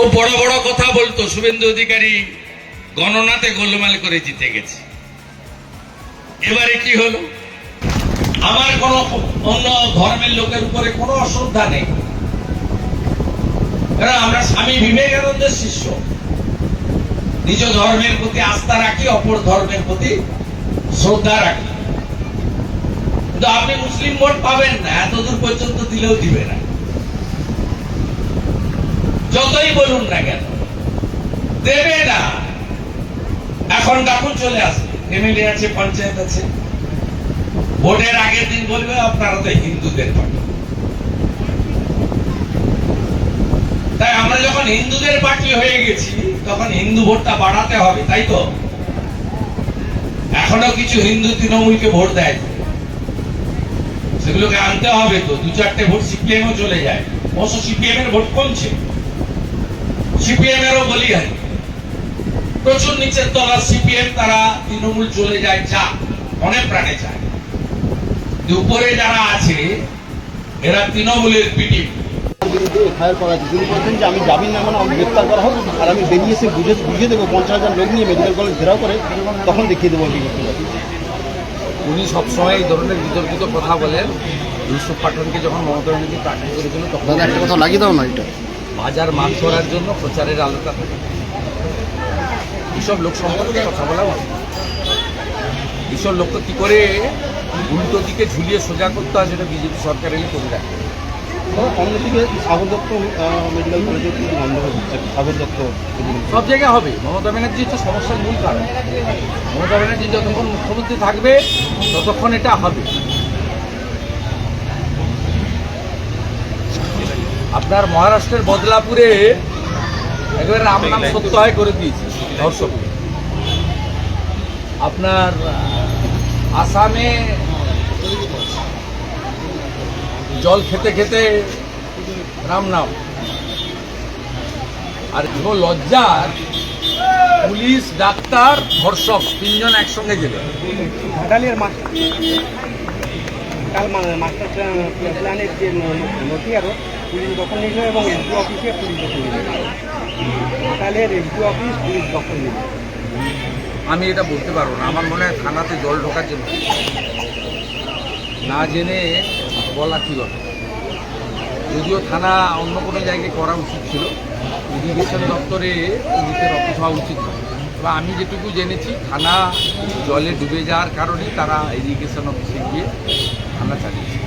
খুব বড় বড় কথা বলতো শুভেন্দু অধিকারী, গণনাতে গোলমাল করে জিতে গেছে। এবারে কি হলো? আমার কোন অন্য ধর্মের লোকের উপরে কোনো অশ্রদ্ধা নেই। কারণ আমরা স্বামী বিবেকানন্দের শিষ্য। নিজ ধর্মের প্রতি আস্থা রাখি, অপর ধর্মের প্রতি শ্রদ্ধা রাখি। কিন্তু আপনি মুসলিম ভোট পাবেন না, এতদূর পর্যন্ত দিলেও দিবে না। যতই বলুন না কেন, দেবে না। এখন ডাকুন চলে আসবে। এমএলএ আছে, পঞ্চায়েত আছে। ভোটের আগের দিন বলবে, আপনারা তো হিন্দুদের পার্টি। তাই আমরা যখন হিন্দুদের পার্টি হয়ে গেছি, তখন হিন্দু ভোটটা বাড়াতে হবে, তাই তো? এখনও কিছু হিন্দু তৃণমূলকে ভোট দেয়। সেগুলোকে আনতে হবে তো। দু চারটে ভোট সিপিএমও চলে যায়। অবশ্য সিপিএম এর ভোট কমছে। সিপিএম এরও বলি হয় প্রচুর নিচের তলা সিপিএম তারা তৃণমূল চলে যায় যা অনেক প্রাণে চায় উপরে যারা আছে এরা তৃণমূলের পিটি। এফআইআর করা হয়েছে তিনি বলছেন যে আমি জামিন না মানে আমাকে গ্রেপ্তার করা হোক। আর আমি বেরিয়ে এসে বুঝে বুঝিয়ে দেবো। পঞ্চাশ হাজার লোক নিয়ে মেডিকেল কলেজ ঘেরাও করে তখন দেখিয়ে দেবো আমি উনি সবসময় এই ধরনের বিতর্কিত কথা বলেন। ইউসুফ পাঠানকে যখন মমতা ব্যানার্জি প্রার্থী করেছিল তখন একটা কথা লাগিয়ে দাও না এটা। বাজার মাছ করার জন্য প্রচারের আলোটা থাকে। এইসব লোক সম্পর্কে কথা বলা উচিত এইসব লোককে কী করে উল্টো দিকে ঝুলিয়ে সোজা করতে হয় সেটা বিজেপি সরকার এলে করে রাখে অন্যদিকে সাগর দত্ত মেডিকেল কলেজে বন্ধ সাগর দত্ত সব জায়গায় হবে। মমতা ব্যানার্জি হচ্ছে সমস্যার মূল কারণ। মমতা ব্যানার্জি যতক্ষণ মুখ্যমন্ত্রী থাকবে ততক্ষণ এটা হবে। আপনার মহারাষ্ট্রের বদলাপুরে একেবারে রাম নাম সত্যায় করে দিয়েছে, ধর্ষক। আপনার আসামে জল খেতে খেতে রাম নাম। আর কোনো লজ্জার পুলিশ, ডাক্তার, ধর্ষক, তিনজন একসঙ্গে গেলে। মাস্টার মাস্টার প্ল্যান- প্ল্যানের যে নথিয়ারও পুলিশ দখল নিল এবং এসডি অফিসে পুলিশ দখল নিল অফিস পুলিশ দখল নিল আমি এটা বলতে পারব না। আমার মনে হয় থানাতে জল ঢোকার জন্য। না জেনে বলা কি দরকার যদিও থানা অন্য কোনো জায়গায় করা উচিত ছিল। ইরিগেশন দপ্তরে পুলিশের অফিস হওয়া উচিত তবে আমি যেটুকু জেনেছি, থানা জলে ডুবে যাওয়ার কারণে তারা ইরিগেশন অফিসে গিয়ে থানা চালিয়েছে।